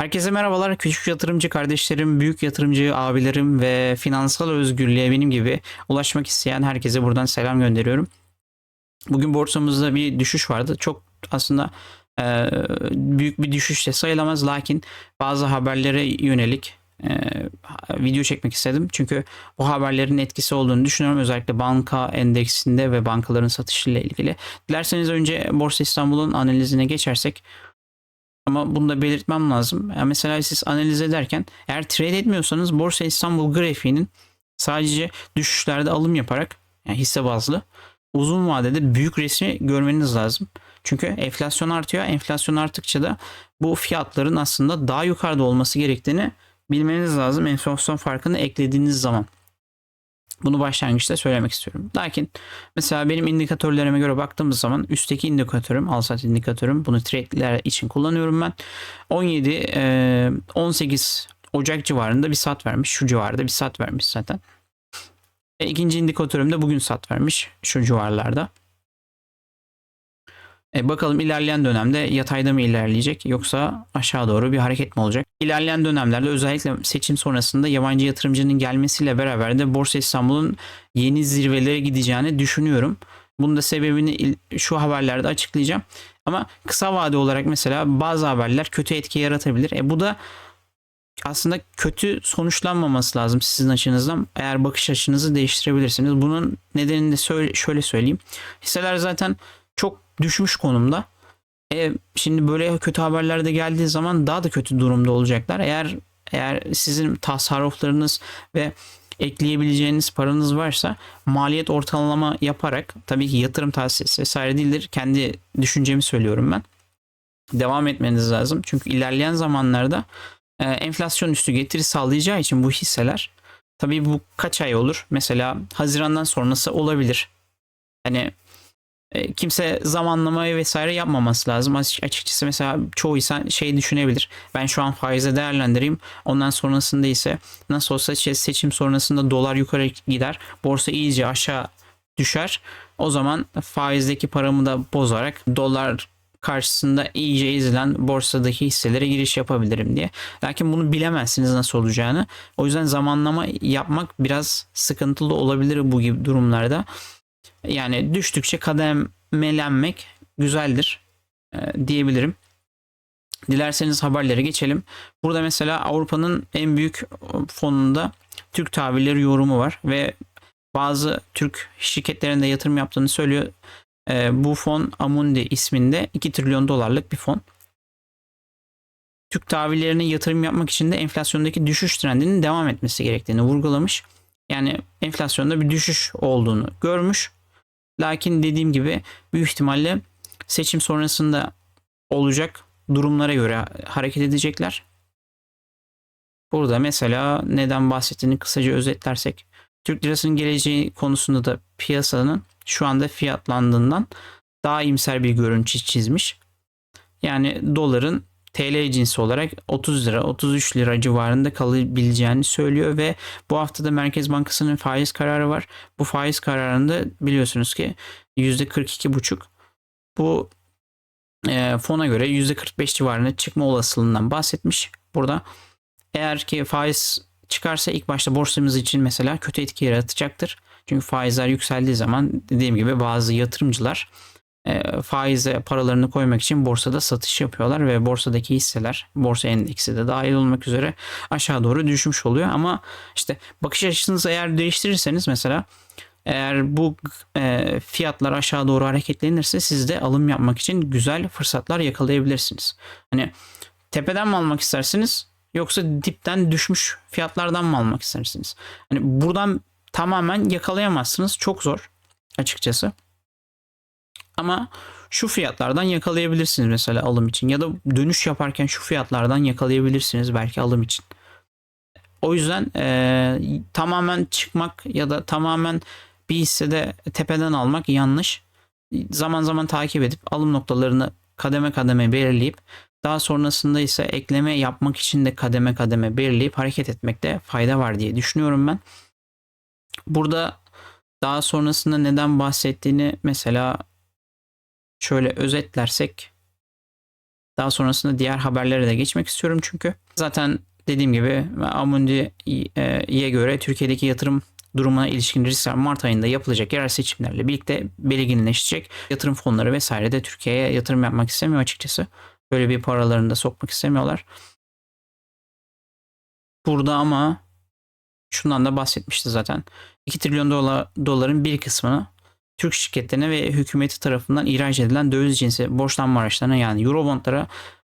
Herkese merhabalar. Küçük yatırımcı kardeşlerim, büyük yatırımcı abilerim ve finansal özgürlüğe benim gibi ulaşmak isteyen herkese buradan selam gönderiyorum. Bugün borsamızda bir düşüş vardı. Çok aslında e, büyük bir düşüş de sayılamaz lakin bazı haberlere yönelik e, video çekmek istedim. Çünkü bu haberlerin etkisi olduğunu düşünüyorum. Özellikle banka endeksinde ve bankaların satışıyla ilgili. Dilerseniz önce Borsa İstanbul'un analizine geçersek ama bunu da belirtmem lazım. Yani mesela siz analiz ederken eğer trade etmiyorsanız Borsa İstanbul grafiğinin sadece düşüşlerde alım yaparak yani hisse bazlı uzun vadede büyük resmi görmeniz lazım. Çünkü enflasyon artıyor. Enflasyon arttıkça da bu fiyatların aslında daha yukarıda olması gerektiğini bilmeniz lazım. Enflasyon farkını eklediğiniz zaman. Bunu başlangıçta söylemek istiyorum. Lakin mesela benim indikatörlerime göre baktığımız zaman üstteki indikatörüm, al sat indikatörüm bunu trade'ler için kullanıyorum ben. 17 e, 18 Ocak civarında bir sat vermiş. Şu civarda bir sat vermiş zaten. E, ikinci indikatörüm de bugün sat vermiş. Şu civarlarda. E, bakalım ilerleyen dönemde yatayda mı ilerleyecek yoksa aşağı doğru bir hareket mi olacak? İlerleyen dönemlerde özellikle seçim sonrasında yabancı yatırımcının gelmesiyle beraber de Borsa İstanbul'un yeni zirvelere gideceğini düşünüyorum. Bunun da sebebini şu haberlerde açıklayacağım. Ama kısa vade olarak mesela bazı haberler kötü etki yaratabilir. E bu da aslında kötü sonuçlanmaması lazım sizin açınızdan. Eğer bakış açınızı değiştirebilirsiniz. Bunun nedenini de şöyle söyleyeyim. Hisseler zaten çok düşmüş konumda. E, şimdi böyle kötü haberler de geldiği zaman daha da kötü durumda olacaklar. Eğer eğer sizin tasarruflarınız ve ekleyebileceğiniz paranız varsa maliyet ortalama yaparak tabii ki yatırım tavsiyesi vesaire değildir. Kendi düşüncemi söylüyorum ben. Devam etmeniz lazım. Çünkü ilerleyen zamanlarda e, enflasyon üstü getiri sağlayacağı için bu hisseler tabii bu kaç ay olur? Mesela Haziran'dan sonrası olabilir. Hani e, kimse zamanlamayı vesaire yapmaması lazım. Açık- Açıkçası mesela çoğu insan şey düşünebilir. Ben şu an faize değerlendireyim. Ondan sonrasında ise nasıl olsa seçim sonrasında dolar yukarı gider. Borsa iyice aşağı düşer. O zaman faizdeki paramı da bozarak dolar karşısında iyice ezilen borsadaki hisselere giriş yapabilirim diye. Lakin bunu bilemezsiniz nasıl olacağını. O yüzden zamanlama yapmak biraz sıkıntılı olabilir bu gibi durumlarda. Yani düştükçe kademelenmek güzeldir e, diyebilirim. Dilerseniz haberlere geçelim. Burada mesela Avrupa'nın en büyük fonunda Türk tahvilleri yorumu var ve bazı Türk şirketlerinde yatırım yaptığını söylüyor. E, bu fon Amundi isminde 2 trilyon dolarlık bir fon. Türk tahvillerine yatırım yapmak için de enflasyondaki düşüş trendinin devam etmesi gerektiğini vurgulamış. Yani enflasyonda bir düşüş olduğunu görmüş. Lakin dediğim gibi büyük ihtimalle seçim sonrasında olacak durumlara göre hareket edecekler. Burada mesela neden bahsettiğini kısaca özetlersek Türk lirasının geleceği konusunda da piyasanın şu anda fiyatlandığından daha iyimser bir görüntü çizmiş. Yani doların TL cinsi olarak 30 lira 33 lira civarında kalabileceğini söylüyor ve bu haftada Merkez Bankası'nın faiz kararı var. Bu faiz kararında biliyorsunuz ki %42,5 bu e, fona göre %45 civarında çıkma olasılığından bahsetmiş. Burada eğer ki faiz çıkarsa ilk başta borsamız için mesela kötü etki yaratacaktır. Çünkü faizler yükseldiği zaman dediğim gibi bazı yatırımcılar faize paralarını koymak için borsada satış yapıyorlar ve borsadaki hisseler borsa endeksi de dahil olmak üzere aşağı doğru düşmüş oluyor ama işte bakış açınızı eğer değiştirirseniz mesela eğer bu e, fiyatlar aşağı doğru hareketlenirse siz de alım yapmak için güzel fırsatlar yakalayabilirsiniz. Hani tepeden mi almak istersiniz yoksa dipten düşmüş fiyatlardan mı almak istersiniz? Hani buradan tamamen yakalayamazsınız. Çok zor açıkçası. Ama şu fiyatlardan yakalayabilirsiniz mesela alım için ya da dönüş yaparken şu fiyatlardan yakalayabilirsiniz belki alım için. O yüzden e, tamamen çıkmak ya da tamamen bir hissede tepeden almak yanlış. Zaman zaman takip edip alım noktalarını kademe kademe belirleyip daha sonrasında ise ekleme yapmak için de kademe kademe belirleyip hareket etmekte fayda var diye düşünüyorum ben. Burada daha sonrasında neden bahsettiğini mesela şöyle özetlersek Daha sonrasında diğer haberlere de geçmek istiyorum çünkü. Zaten dediğim gibi Amundi'ye göre Türkiye'deki yatırım durumuna ilişkin riskler Mart ayında yapılacak yerel seçimlerle birlikte belirginleşecek. Yatırım fonları vesaire de Türkiye'ye yatırım yapmak istemiyor açıkçası. Böyle bir paralarını da sokmak istemiyorlar. Burada ama şundan da bahsetmişti zaten. 2 trilyon dolar, doların bir kısmını Türk şirketlerine ve hükümeti tarafından ihraç edilen döviz cinsi borçlanma araçlarına yani Eurobondlara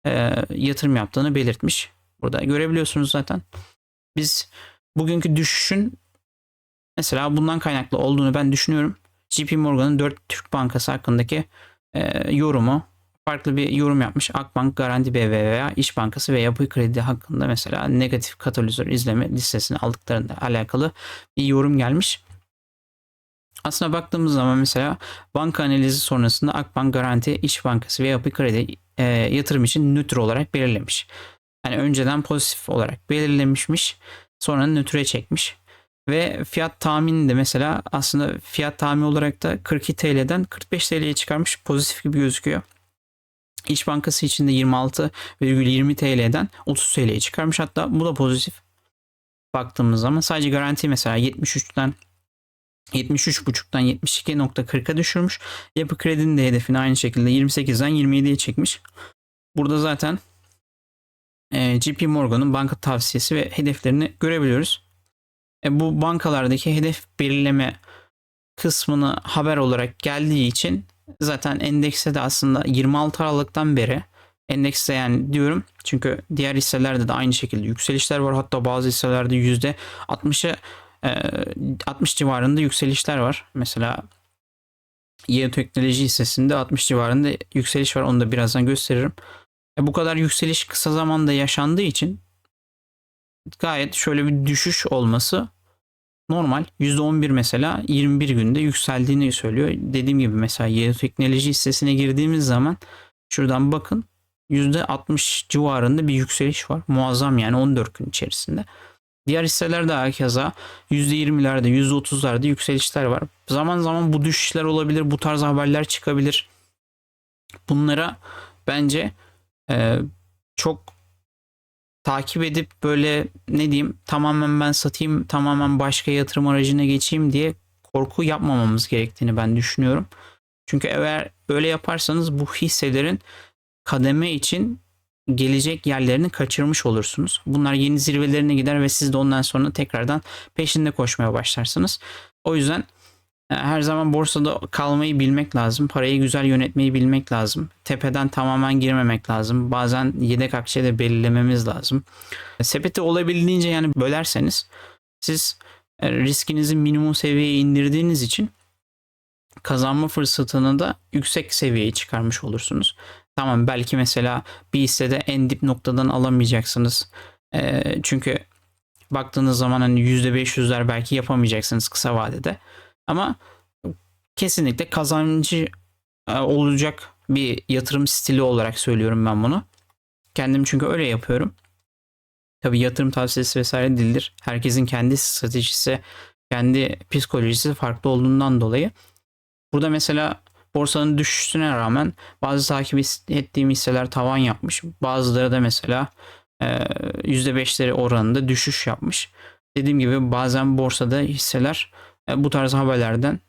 e, yatırım yaptığını belirtmiş. Burada görebiliyorsunuz zaten. Biz bugünkü düşüşün mesela bundan kaynaklı olduğunu ben düşünüyorum. JP Morgan'ın 4 Türk Bankası hakkındaki e, yorumu farklı bir yorum yapmış. Akbank, Garanti BBVA, İş Bankası ve Yapı Kredi hakkında mesela negatif katalizör izleme listesini aldıklarında alakalı bir yorum gelmiş. Aslına baktığımız zaman mesela banka analizi sonrasında Akbank, Garanti, İş Bankası ve Yapı Kredi e, yatırım için nötr olarak belirlemiş. Yani önceden pozitif olarak belirlemişmiş. Sonra nötre çekmiş. Ve fiyat tahmini de mesela aslında fiyat tahmini olarak da 42 TL'den 45 TL'ye çıkarmış pozitif gibi gözüküyor. İş Bankası için de 26,20 TL'den 30 TL'ye çıkarmış. Hatta bu da pozitif. Baktığımız zaman sadece garanti mesela 73'ten 73.5'tan 72.40'a düşürmüş. Yapı Kredi'nin de hedefini aynı şekilde 28'den 27'ye çekmiş. Burada zaten e, JP Morgan'ın banka tavsiyesi ve hedeflerini görebiliyoruz. E, bu bankalardaki hedef belirleme kısmını haber olarak geldiği için zaten endekste de aslında 26 Aralık'tan beri endekste yani diyorum çünkü diğer hisselerde de aynı şekilde yükselişler var. Hatta bazı hisselerde %60'a 60 civarında yükselişler var. Mesela Yeo Teknoloji hissesinde 60 civarında yükseliş var. Onu da birazdan gösteririm. E bu kadar yükseliş kısa zamanda yaşandığı için gayet şöyle bir düşüş olması normal. %11 mesela 21 günde yükseldiğini söylüyor. Dediğim gibi mesela Yeo Teknoloji hissesine girdiğimiz zaman şuradan bakın %60 civarında bir yükseliş var. Muazzam yani 14 gün içerisinde. Diğer hisselerde herkese %20'lerde, %30'larda yükselişler var. Zaman zaman bu düşüşler olabilir, bu tarz haberler çıkabilir. Bunlara bence e, çok takip edip böyle ne diyeyim tamamen ben satayım, tamamen başka yatırım aracına geçeyim diye korku yapmamamız gerektiğini ben düşünüyorum. Çünkü eğer öyle yaparsanız bu hisselerin kademe için gelecek yerlerini kaçırmış olursunuz. Bunlar yeni zirvelerine gider ve siz de ondan sonra tekrardan peşinde koşmaya başlarsınız. O yüzden e, her zaman borsada kalmayı bilmek lazım. Parayı güzel yönetmeyi bilmek lazım. Tepeden tamamen girmemek lazım. Bazen yedek akçe de belirlememiz lazım. Sepeti olabildiğince yani bölerseniz siz e, riskinizi minimum seviyeye indirdiğiniz için kazanma fırsatını da yüksek seviyeye çıkarmış olursunuz. Tamam belki mesela bir hissede en dip noktadan alamayacaksınız. E, çünkü baktığınız zaman hani %500'ler belki yapamayacaksınız kısa vadede. Ama kesinlikle kazancı e, olacak bir yatırım stili olarak söylüyorum ben bunu. Kendim çünkü öyle yapıyorum. Tabii yatırım tavsiyesi vesaire değildir. Herkesin kendi stratejisi, kendi psikolojisi farklı olduğundan dolayı. Burada mesela borsanın düşüşüne rağmen bazı takip ettiğim hisseler tavan yapmış. Bazıları da mesela %5'leri oranında düşüş yapmış. Dediğim gibi bazen borsada hisseler bu tarz haberlerden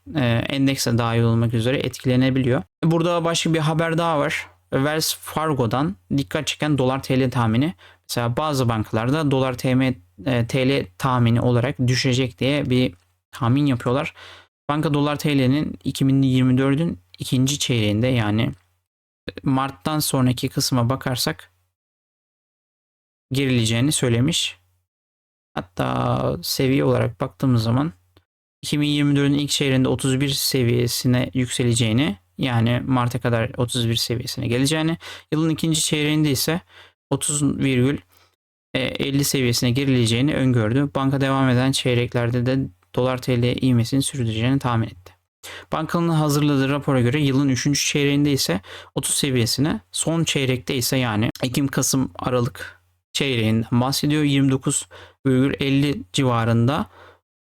endekse dahil olmak üzere etkilenebiliyor. Burada başka bir haber daha var. Wells Fargo'dan dikkat çeken dolar TL tahmini. Mesela bazı bankalarda dolar TL tahmini olarak düşecek diye bir tahmin yapıyorlar. Banka dolar TL'nin 2024'ün ikinci çeyreğinde yani Mart'tan sonraki kısma bakarsak gerileceğini söylemiş. Hatta seviye olarak baktığımız zaman 2024'ün ilk çeyreğinde 31 seviyesine yükseleceğini yani Mart'a kadar 31 seviyesine geleceğini yılın ikinci çeyreğinde ise 30,50 e, seviyesine gerileceğini öngördü. Banka devam eden çeyreklerde de dolar TL ivmesini sürdüreceğini tahmin etti. Bankanın hazırladığı rapora göre yılın 3. çeyreğinde ise 30 seviyesine, son çeyrekte ise yani Ekim, Kasım, Aralık çeyreğinden bahsediyor. 29,50 civarında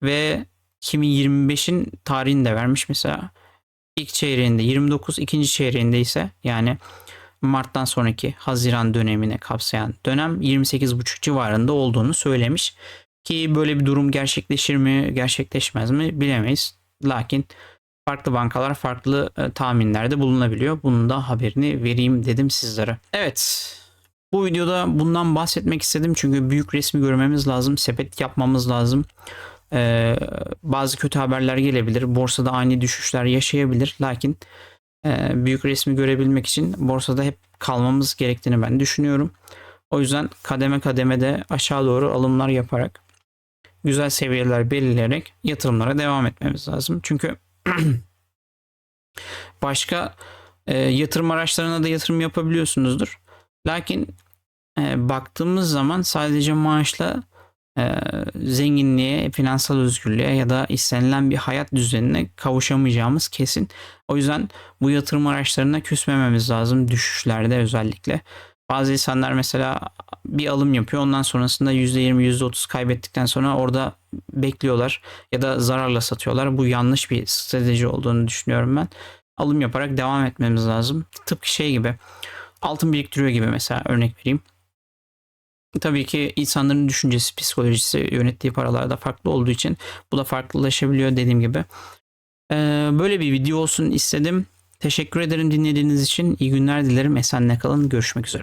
ve 2025'in tarihini de vermiş mesela. İlk çeyreğinde 29, ikinci çeyreğinde ise yani Mart'tan sonraki Haziran dönemine kapsayan dönem 28,5 civarında olduğunu söylemiş. Ki böyle bir durum gerçekleşir mi, gerçekleşmez mi bilemeyiz. Lakin farklı bankalar farklı e, tahminlerde bulunabiliyor. Bunun da haberini vereyim dedim sizlere. Evet. Bu videoda bundan bahsetmek istedim çünkü büyük resmi görmemiz lazım. Sepet yapmamız lazım. Ee, bazı kötü haberler gelebilir. Borsada ani düşüşler yaşayabilir. Lakin e, büyük resmi görebilmek için borsada hep kalmamız gerektiğini ben düşünüyorum. O yüzden kademe kademe de aşağı doğru alımlar yaparak güzel seviyeler belirleyerek yatırımlara devam etmemiz lazım. Çünkü başka e, yatırım araçlarına da yatırım yapabiliyorsunuzdur. Lakin e, baktığımız zaman sadece maaşla e, zenginliğe, finansal özgürlüğe ya da istenilen bir hayat düzenine kavuşamayacağımız kesin. O yüzden bu yatırım araçlarına küsmememiz lazım düşüşlerde özellikle. Bazı insanlar mesela bir alım yapıyor ondan sonrasında %20 %30 kaybettikten sonra orada bekliyorlar ya da zararla satıyorlar. Bu yanlış bir strateji olduğunu düşünüyorum ben. Alım yaparak devam etmemiz lazım. Tıpkı şey gibi altın biriktiriyor gibi mesela örnek vereyim. Tabii ki insanların düşüncesi, psikolojisi, yönettiği paralar da farklı olduğu için bu da farklılaşabiliyor dediğim gibi. Ee, böyle bir video olsun istedim. Teşekkür ederim dinlediğiniz için. İyi günler dilerim. Esenle kalın. Görüşmek üzere.